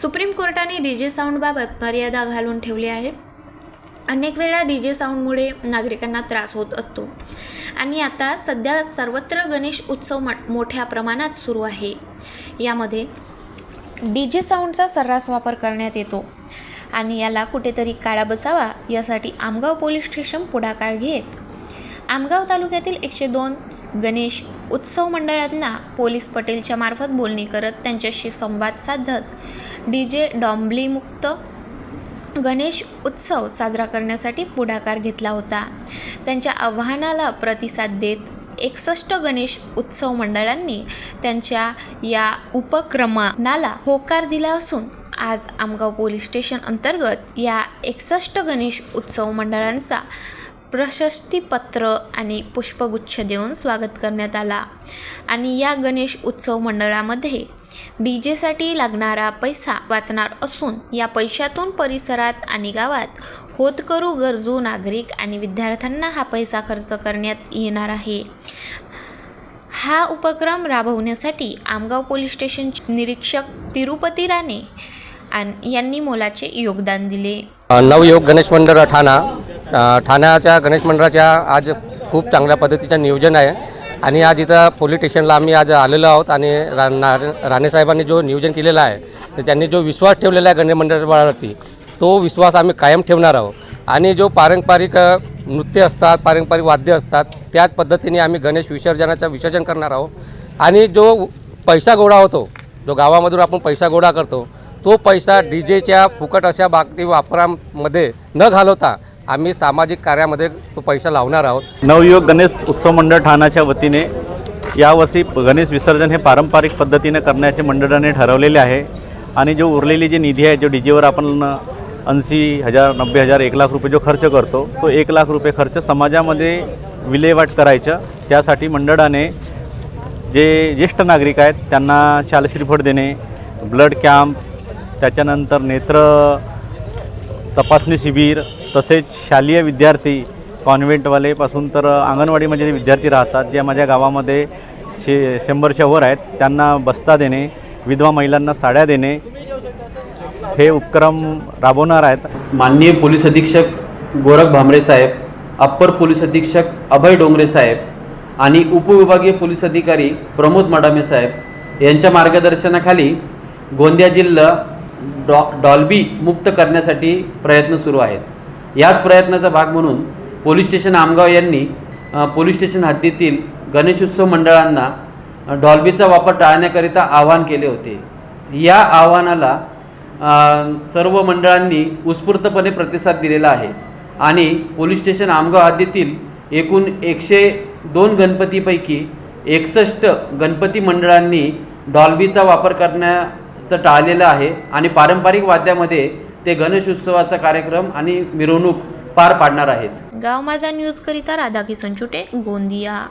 Supreme कोर्टाने D J साऊंडबाबत मर्यादा घालून ठेवली आहे. अनेक वेळा डी जे साऊंडमुळे नागरिकांना त्रास होत असतो. आणि आता सध्या सर्वत्र गणेश उत्सव म मोठ्या प्रमाणात सुरू आहे. यामध्ये डी जे साऊंडचा सर्रास वापर करण्यात येतो. आणि याला कुठेतरी काळा बसावा यासाठी आमगाव पोलीस स्टेशन पुढाकार घेत. आमगाव तालुक्यातील एकशे दोन गणेश उत्सव मंडळांना पोलीस पटेलच्या मार्फत बोलणी करत त्यांच्याशी संवाद साधत डी जे डॉम्बलीमुक्त गणेश उत्सव साजरा करण्यासाठी पुढाकार घेतला होता. त्यांच्या आव्हानाला प्रतिसाद देत एकसष्ट गणेश उत्सव मंडळांनी त्यांच्या या उपक्रमाला होकार दिला असून आज आमगाव पोलीस स्टेशन अंतर्गत या एकसष्ट गणेश उत्सव मंडळांचा प्रशस्तीपत्र आणि पुष्पगुच्छ देऊन स्वागत करण्यात आला. आणि या गणेश उत्सव मंडळामध्ये डी जेसाठी लागणारा पैसा वाचणार असून या पैशातून परिसरात आणि गावात होतकरू गरजू नागरिक आणि विद्यार्थ्यांना हा पैसा खर्च करण्यात येणार आहे. हा उपक्रम राबवण्यासाठी आमगाव पोलीस स्टेशन निरीक्षक तिरुपती राणे आणि यांनी मोलाचे योगदान दिले. नवयोग गणेश मंडळ ठाणा ठाण्याच्या गणेश मंडळाच्या आज खूप चांगल्या पद्धतीचं नियोजन आहे. आणि आज इथं पोलीस स्टेशनला आम्ही आज आलेलो आहोत आणि रा ना- राणेसाहेबांनी जो नियोजन केलेलं आहे तर त्यांनी जो विश्वास ठेवलेला आहे गणेश मंडळावरती तो विश्वास आम्ही कायम ठेवणार आहोत. आणि जो पारंपरिक नृत्य असतात पारंपरिक वाद्य असतात त्याच पद्धतीने आम्ही गणेश विसर्जनाचं विसर्जन करणार आहोत. आणि जो पैसा गोळा होतो जो गावामधून आपण पैसा गोळा करतो तो पैसा डी जेच्या फुकट अशा बाबती वापरामध्ये न घालवता आम्ही सामाजिक कार्यामध्ये तो पैसा लावणार आहोत. नवयुग गणेश उत्सव मंडळ ठाण्याच्या वतीने यावर्षी गणेश विसर्जन हे पारंपरिक पद्धतीने करण्याचे मंडळाने ठरवलेले आहे. आणि जो उरलेली जी निधी आहे जो डी जेवर आपण ऐंशी हजार नब्बे हजार एक लाख रुपये जो खर्च करतो तो एक लाख रुपये खर्च समाजामध्ये विल्हेवाट करायचं. त्यासाठी मंडळाने जे ज्येष्ठ नागरिक आहेत त्यांना शालश्रीफळ देणे ब्लड कॅम्प त्याच्यानंतर नेत्र तपासणी शिबिर तसेच शालेय विद्यार्थी कॉन्व्हेंटवालेपासून तर अंगणवाडीमध्ये जे विद्यार्थी राहतात जे माझ्या गावामध्ये शे शंभरच्या वर आहेत त्यांना बस्ता देणे विधवा महिलांना साड्या देणे हे उपक्रम राबवणार आहेत. माननीय पोलीस अधीक्षक गोरख भांबरे साहेब अप्पर पोलीस अधीक्षक अभय डोंगरे साहेब आणि उपविभागीय पोलीस अधिकारी प्रमोद मडामे साहेब यांच्या मार्गदर्शनाखाली गोंदिया जिल्हा डॉ डॉल्बी मुक्त करण्यासाठी प्रयत्न सुरू आहेत. याच प्रयत्नाचा भाग म्हणून पोलीस स्टेशन आमगाव यांनी पोलीस स्टेशन हद्दीतील गणेशोत्सव मंडळांना डॉल्बीचा वापर टाळण्याकरिता आवाहन केले होते. या आव्हानाला सर्व मंडळांनी उत्स्फूर्तपणे प्रतिसाद दिलेला आहे आणि पोलीस स्टेशन आमगाव हद्दीतील एकूण एकशे दोन गणपतीपैकी एकसष्ट गणपती मंडळांनी डॉल्बीचा वापर करण्याचं टाळलेलं आहे आणि पारंपरिक वाद्यामध्ये ते गणेश उत्सवाचा कार्यक्रम आणि मिरवणूक पार पाडणार आहेत. गाव माझा न्यूज करिता राधा किसन गोंदिया.